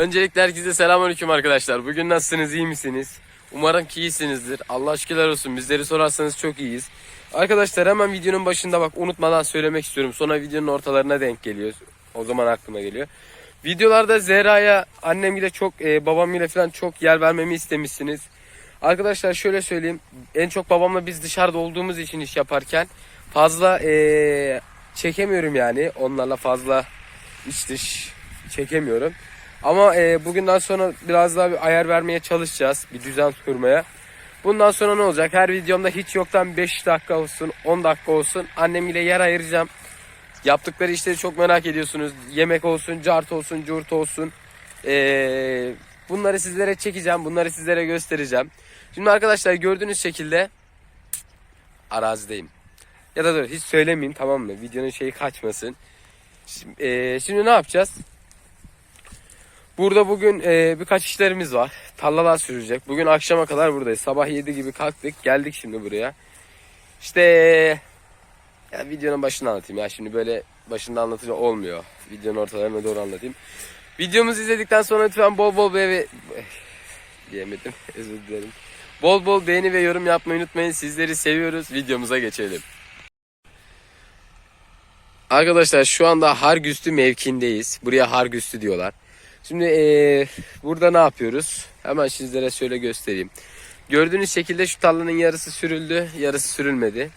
Öncelikle herkese selamünaleyküm arkadaşlar. Bugün nasılsınız, iyi misiniz? Umarım ki iyisinizdir. Allah şükürler olsun. Bizleri sorarsanız çok iyiyiz. Arkadaşlar hemen videonun başında bak unutmadan söylemek istiyorum. Sonra videonun ortalarına denk geliyor. O zaman aklıma geliyor. Videolarda Zehra'ya annem ile çok e, babam ile falan çok yer vermemi istemişsiniz. Arkadaşlar şöyle söyleyeyim. En çok babamla biz dışarıda olduğumuz için iş yaparken fazla e, çekemiyorum yani. Onlarla fazla iç dış çekemiyorum. Ama e, bugünden sonra biraz daha bir ayar vermeye çalışacağız. Bir düzen kurmaya. Bundan sonra ne olacak? Her videomda hiç yoktan 5 dakika olsun, 10 dakika olsun annem ile yer ayıracağım. Yaptıkları işleri çok merak ediyorsunuz. Yemek olsun, cart olsun, curt olsun. Ee, bunları sizlere çekeceğim. Bunları sizlere göstereceğim. Şimdi arkadaşlar gördüğünüz şekilde arazideyim. Ya da dur hiç söylemeyeyim tamam mı? Videonun şeyi kaçmasın. Şimdi, ee, şimdi ne yapacağız? Burada bugün e, birkaç işlerimiz var. Tarlalar sürülecek. Bugün akşama kadar buradayız. Sabah 7 gibi kalktık. Geldik şimdi buraya. İşte ya videonun başını anlatayım ya. Şimdi böyle başında anlatınca olmuyor. Videonun ortalarına doğru anlatayım. Videomuzu izledikten sonra lütfen bol bol be diyemedim. Özür dilerim. Bol bol beğeni ve yorum yapmayı unutmayın. Sizleri seviyoruz. Videomuza geçelim. Arkadaşlar şu anda Hargüstü mevkindeyiz. Buraya Hargüstü diyorlar. Şimdi eee, burada ne yapıyoruz? Hemen sizlere şöyle göstereyim. Gördüğünüz şekilde şu tarlanın yarısı sürüldü, yarısı sürülmedi.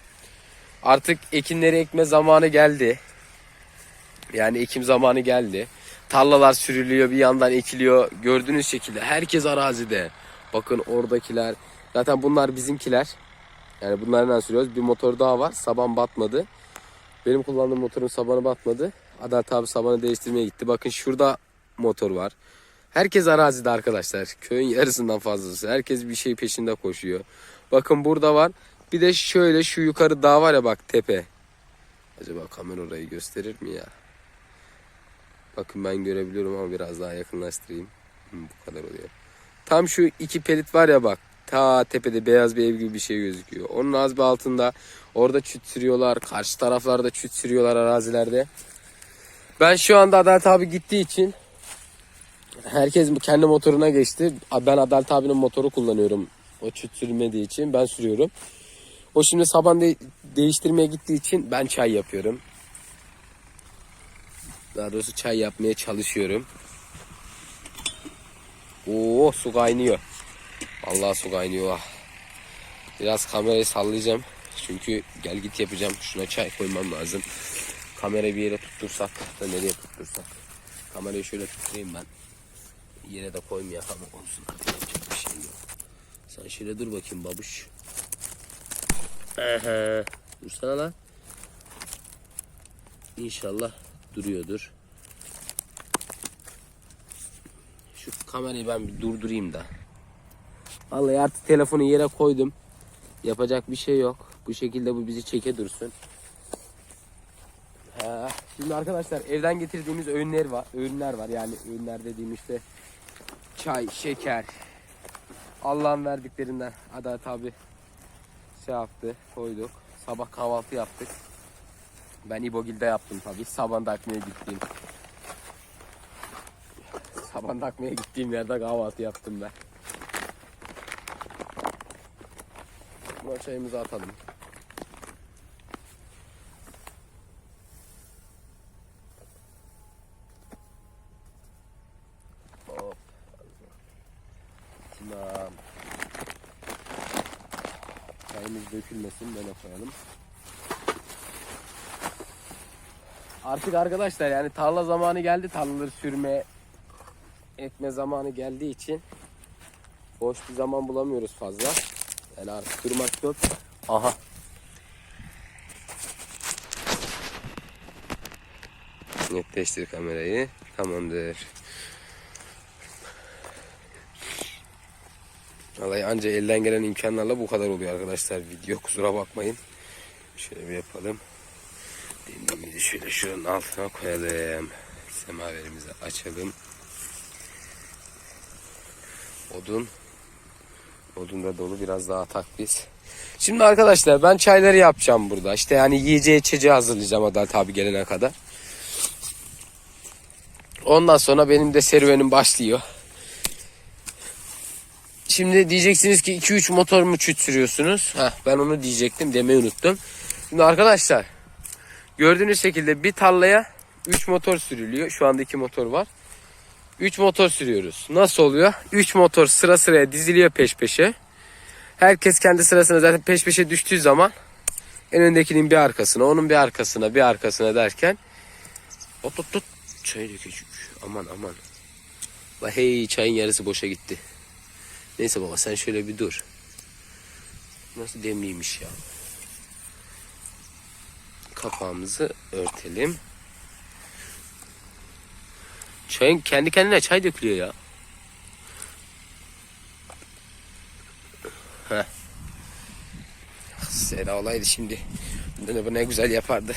Artık ekinleri ekme zamanı geldi. Yani ekim zamanı geldi. Tarlalar sürülüyor, bir yandan ekiliyor. Gördüğünüz şekilde herkes arazide. Bakın oradakiler. Zaten bunlar bizimkiler. Yani bunlardan sürüyoruz. Bir motor daha var. Saban batmadı. Benim kullandığım motorun sabanı batmadı. Adalet abi sabanı değiştirmeye gitti. Bakın şurada motor var. Herkes arazide arkadaşlar. Köyün yarısından fazlası. Herkes bir şey peşinde koşuyor. Bakın burada var. Bir de şöyle şu yukarı dağ var ya bak tepe. Acaba kamera orayı gösterir mi ya? Bakın ben görebiliyorum ama biraz daha yakınlaştırayım. Hı, bu kadar oluyor. Tam şu iki pelit var ya bak. Ta tepede beyaz bir ev gibi bir şey gözüküyor. Onun az bir altında orada çüt sürüyorlar. Karşı taraflarda çüt sürüyorlar arazilerde. Ben şu anda Adalet abi gittiği için herkes kendi motoruna geçti. Ben Adalet abinin motoru kullanıyorum. O çüt sürmediği için ben sürüyorum. O şimdi saban de- değiştirmeye gittiği için ben çay yapıyorum. Daha doğrusu çay yapmaya çalışıyorum. Oo su kaynıyor. Vallahi su kaynıyor. Biraz kamerayı sallayacağım. Çünkü gel git yapacağım. Şuna çay koymam lazım. Kamerayı bir yere tuttursak da nereye tuttursak. Kamerayı şöyle tutturayım ben. Yere de koymayalım ama olsun. Artık yapacak bir şey yok. Sen şöyle dur bakayım babuş. Aha. Dursana lan. İnşallah duruyordur. Şu kamerayı ben bir durdurayım da. Vallahi artık telefonu yere koydum. Yapacak bir şey yok. Bu şekilde bu bizi çeke dursun. Şimdi arkadaşlar evden getirdiğimiz öğünler var. Öğünler var. Yani öğünler dediğim işte çay, şeker. Allah'ın verdiklerinden Adalet abi şey yaptı, koyduk. Sabah kahvaltı yaptık. Ben İbogil'de yaptım tabii. Saban takmaya gittiğim. Saban takmaya gittiğim yerde kahvaltı yaptım ben. Buna çayımızı atalım. Hop. Tamam. Çayımız dökülmesin böyle koyalım. Artık arkadaşlar yani tarla zamanı geldi. Tarlaları sürme ekme zamanı geldiği için boş bir zaman bulamıyoruz fazla. Yani artık durmak yok. Aha. Netleştir kamerayı. Tamamdır. Vallahi anca elden gelen imkanlarla bu kadar oluyor arkadaşlar video. Kusura bakmayın. Şöyle bir yapalım. Demliğimizi şöyle şuranın altına koyalım. Semaverimizi açalım. Odun. Odun da dolu biraz daha atak biz. Şimdi arkadaşlar ben çayları yapacağım burada. İşte yani yiyeceği içeceği hazırlayacağım Adalet abi gelene kadar. Ondan sonra benim de serüvenim başlıyor. Şimdi diyeceksiniz ki 2-3 motor mu çüt sürüyorsunuz? Heh, ben onu diyecektim demeyi unuttum. Şimdi arkadaşlar gördüğünüz şekilde bir tarlaya 3 motor sürülüyor. Şu anda 2 motor var. 3 motor sürüyoruz. Nasıl oluyor? 3 motor sıra sıraya diziliyor peş peşe. Herkes kendi sırasına zaten peş peşe düştüğü zaman en öndekinin bir arkasına, onun bir arkasına, bir arkasına derken Ot ot ot. Çay dökecek. Aman aman. La hey çayın yarısı boşa gitti. Neyse baba sen şöyle bir dur. Nasıl demliymiş ya. Kapağımızı örtelim. Çayın kendi kendine çay dökülüyor ya. Heh. Sera olaydı şimdi. Ne, bu ne güzel yapardı.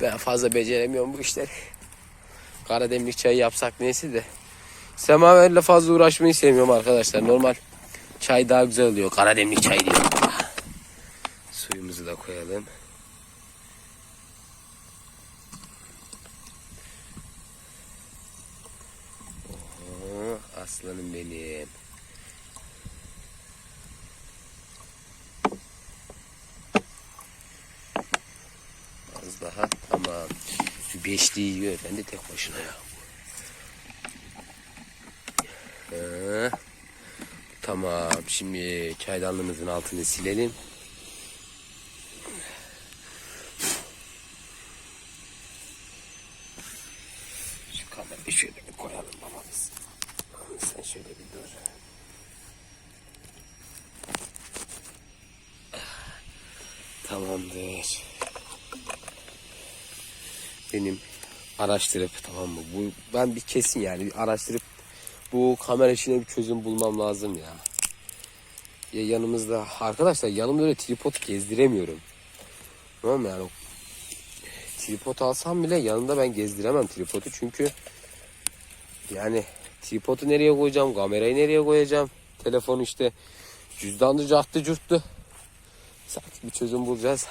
Ben fazla beceremiyorum bu işleri. Karademlik çayı yapsak neyse de. Semaverle fazla uğraşmayı sevmiyorum arkadaşlar. Normal çay daha güzel oluyor. Karademlik çay diyor. Suyumuzu da koyalım. Oo, aslanım benim. Az daha tamam. Beşliği yiyor efendi tek başına ya. Tamam şimdi çaydanlığımızın altını silelim. Şu kamerayı şöyle bir koyalım babamız. Sen şöyle bir dur. Tamamdır benim araştırıp tamam mı? Bu ben bir kesin yani bir araştırıp bu kamera işine bir çözüm bulmam lazım ya. Ya yanımızda arkadaşlar yanımda öyle tripod gezdiremiyorum. Tamam mı yani? Tripod alsam bile yanımda ben gezdiremem tripodu çünkü yani tripodu nereye koyacağım, kamerayı nereye koyacağım, telefon işte cüzdanlı cahtı curttu. Artık bir çözüm bulacağız.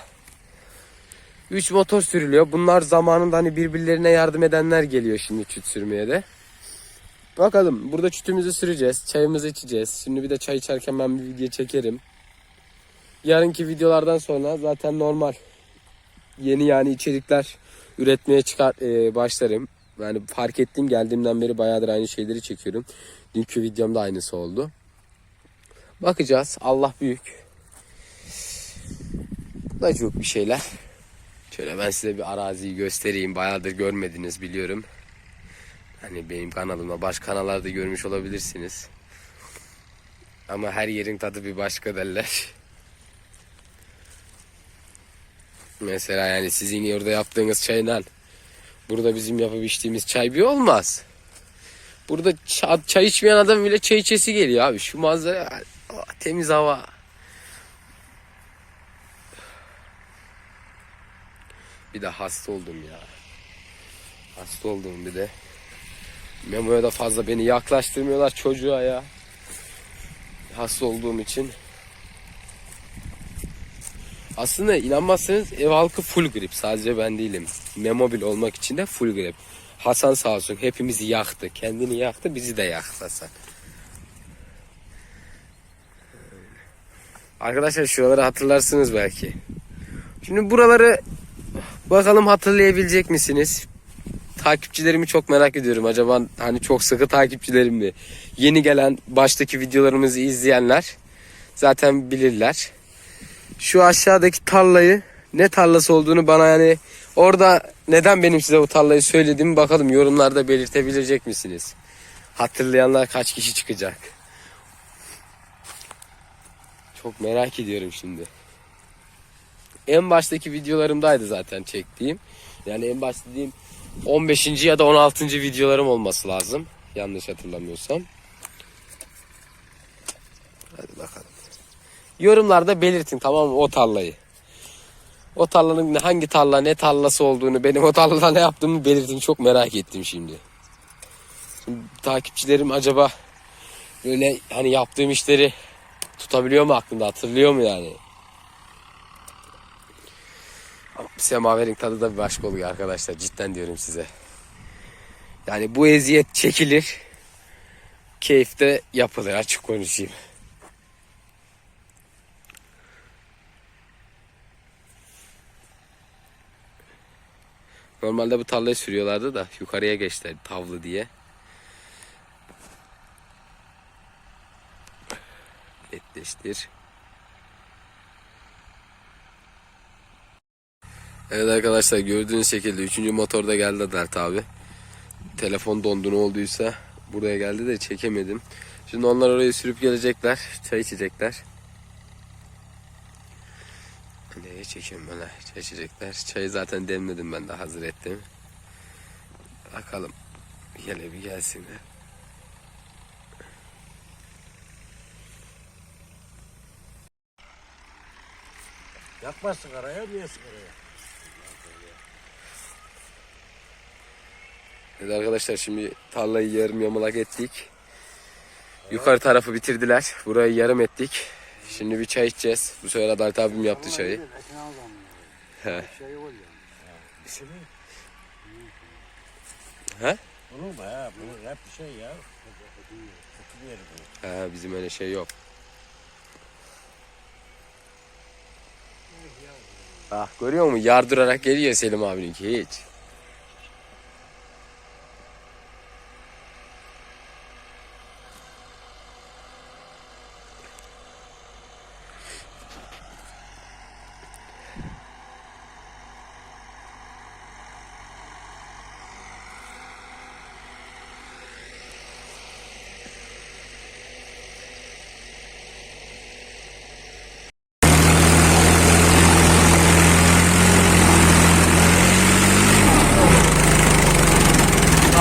3 motor sürülüyor. Bunlar zamanında hani birbirlerine yardım edenler geliyor şimdi çüt sürmeye de. Bakalım burada çütümüzü süreceğiz. Çayımızı içeceğiz. Şimdi bir de çay içerken ben bir video çekerim. Yarınki videolardan sonra zaten normal yeni yani içerikler üretmeye çıkar e, başlarım. Yani fark ettiğim geldiğimden beri bayağıdır aynı şeyleri çekiyorum. Dünkü videomda aynısı oldu. Bakacağız. Allah büyük. Da çok bir şeyler. Şöyle ben size bir araziyi göstereyim. Bayağıdır görmediniz biliyorum. Hani benim kanalımda baş kanallarda görmüş olabilirsiniz. Ama her yerin tadı bir başka derler. Mesela yani sizin orada yaptığınız çayla burada bizim yapıp içtiğimiz çay bir olmaz. Burada çay, çay içmeyen adam bile çay içesi geliyor abi. Şu manzara temiz hava. Bir de hasta oldum ya. Hasta oldum bir de. Memo'ya da fazla beni yaklaştırmıyorlar çocuğa ya. Hasta olduğum için. Aslında inanmazsanız ev halkı full grip. Sadece ben değilim. Memobil olmak için de full grip. Hasan sağ olsun hepimizi yaktı. Kendini yaktı bizi de yaktı Hasan. Arkadaşlar şuraları hatırlarsınız belki. Şimdi buraları Bakalım hatırlayabilecek misiniz? Takipçilerimi çok merak ediyorum. Acaba hani çok sıkı takipçilerim mi? Yeni gelen baştaki videolarımızı izleyenler zaten bilirler. Şu aşağıdaki tarlayı ne tarlası olduğunu bana yani orada neden benim size o tarlayı söylediğimi bakalım yorumlarda belirtebilecek misiniz? Hatırlayanlar kaç kişi çıkacak? Çok merak ediyorum şimdi en baştaki videolarımdaydı zaten çektiğim. Yani en başta dediğim 15. ya da 16. videolarım olması lazım. Yanlış hatırlamıyorsam. Hadi bakalım. Yorumlarda belirtin tamam mı o tarlayı. O tarlanın hangi tarla ne tarlası olduğunu benim o tarlada ne yaptığımı belirtin. Çok merak ettim şimdi. şimdi takipçilerim acaba böyle hani yaptığım işleri tutabiliyor mu aklında hatırlıyor mu yani? Semaverin tadı da bir başka oluyor arkadaşlar. Cidden diyorum size. Yani bu eziyet çekilir. Keyif de yapılır açık konuşayım. Normalde bu tarlayı sürüyorlardı da yukarıya geçtiler tavlı diye. Netleştir. Evet arkadaşlar gördüğünüz şekilde 3. motorda geldi Dert abi. Telefon dondu ne olduysa buraya geldi de çekemedim. Şimdi onlar oraya sürüp gelecekler. Çay içecekler. Nereye ben ha? Çay içecekler. Çayı zaten demledim ben de hazır ettim. Bakalım. Hele bir gelsinler. Yakma sigaraya niye sigaraya? Evet arkadaşlar şimdi tarlayı yarım yamalak ettik. Yukarı tarafı bitirdiler. Burayı yarım ettik. Şimdi bir çay içeceğiz. Bu sefer Adalet abim yaptı çayı. He. Şey. He? Bunun da ha, bunun hep bir şey ya. Ha, bizim öyle şey yok. Ah görüyor musun? Yardırarak geliyor Selim abininki hiç.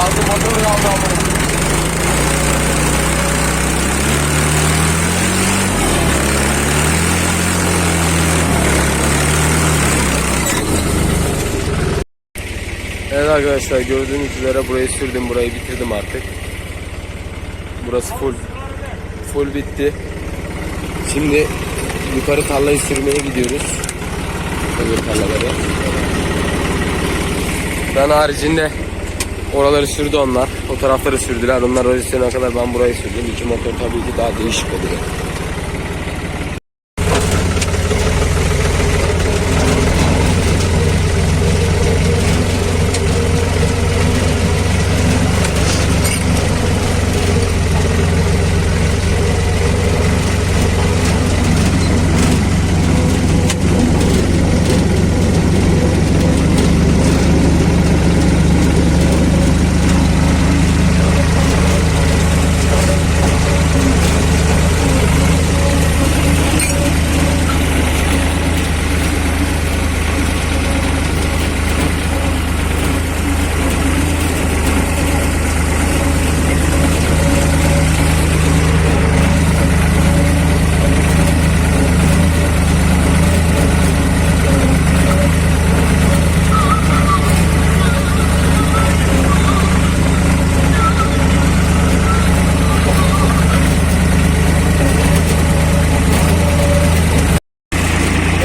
Kaldı motoru kaldı ama. Evet arkadaşlar gördüğünüz üzere burayı sürdüm burayı bitirdim artık. Burası full full bitti. Şimdi yukarı tarlayı sürmeye gidiyoruz. Öbür. Ben haricinde oraları sürdü onlar. O tarafları sürdüler. Onlar oraya kadar ben burayı sürdüm. İki motor tabii ki daha değişik oluyor.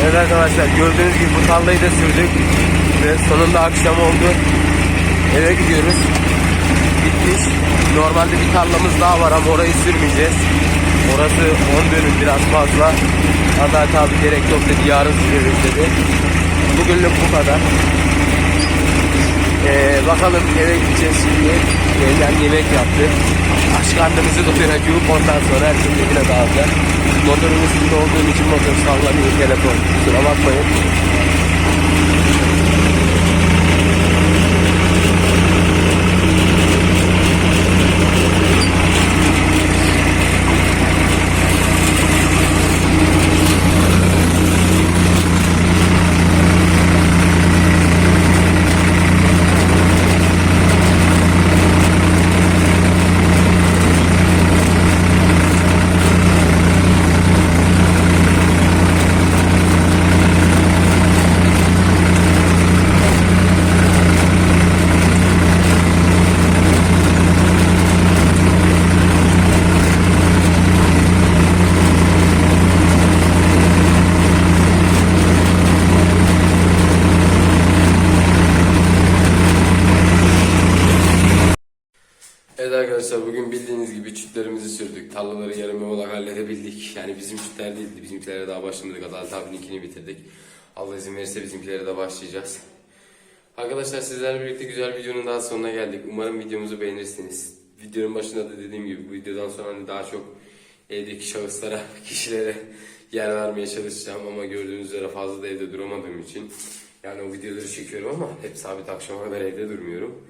Evet arkadaşlar gördüğünüz gibi bu tarlayı da sürdük. Ve sonunda akşam oldu. Eve gidiyoruz. Bitmiş. Normalde bir tarlamız daha var ama orayı sürmeyeceğiz. Orası 10 dönüm biraz fazla. Adalet abi gerek yok dedi yarın süreriz dedi. Bugünlük bu kadar. Ee, bakalım eve gideceğiz şimdi. Yengem yemek yaptı. Aç karnımızı doyuracağız. Ondan sonra her şey evine dağılacak. Motorun üstünde olduğum için motor sallanıyor telefon. Kusura bakmayın. Yani bizim çütler değildi. Bizimkilere daha başlamadık. Adalet abininkini bitirdik. Allah izin verirse bizimkilere de başlayacağız. Arkadaşlar sizlerle birlikte güzel videonun daha sonuna geldik. Umarım videomuzu beğenirsiniz. Videonun başında da dediğim gibi bu videodan sonra hani daha çok evdeki şahıslara, kişilere yer vermeye çalışacağım ama gördüğünüz üzere fazla da evde duramadığım için yani o videoları çekiyorum ama hep sabit akşama kadar evde durmuyorum.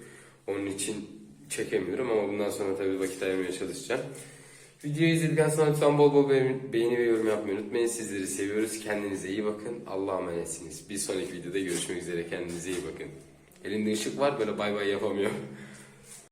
Onun için çekemiyorum ama bundan sonra tabii vakit ayırmaya çalışacağım. Videoyu izledikten sonra lütfen bol bol beğeni ve yorum yapmayı unutmayın. Sizleri seviyoruz. Kendinize iyi bakın. Allah'a emanetsiniz. Bir sonraki videoda görüşmek üzere. Kendinize iyi bakın. Elimde ışık var böyle bay bay yapamıyorum.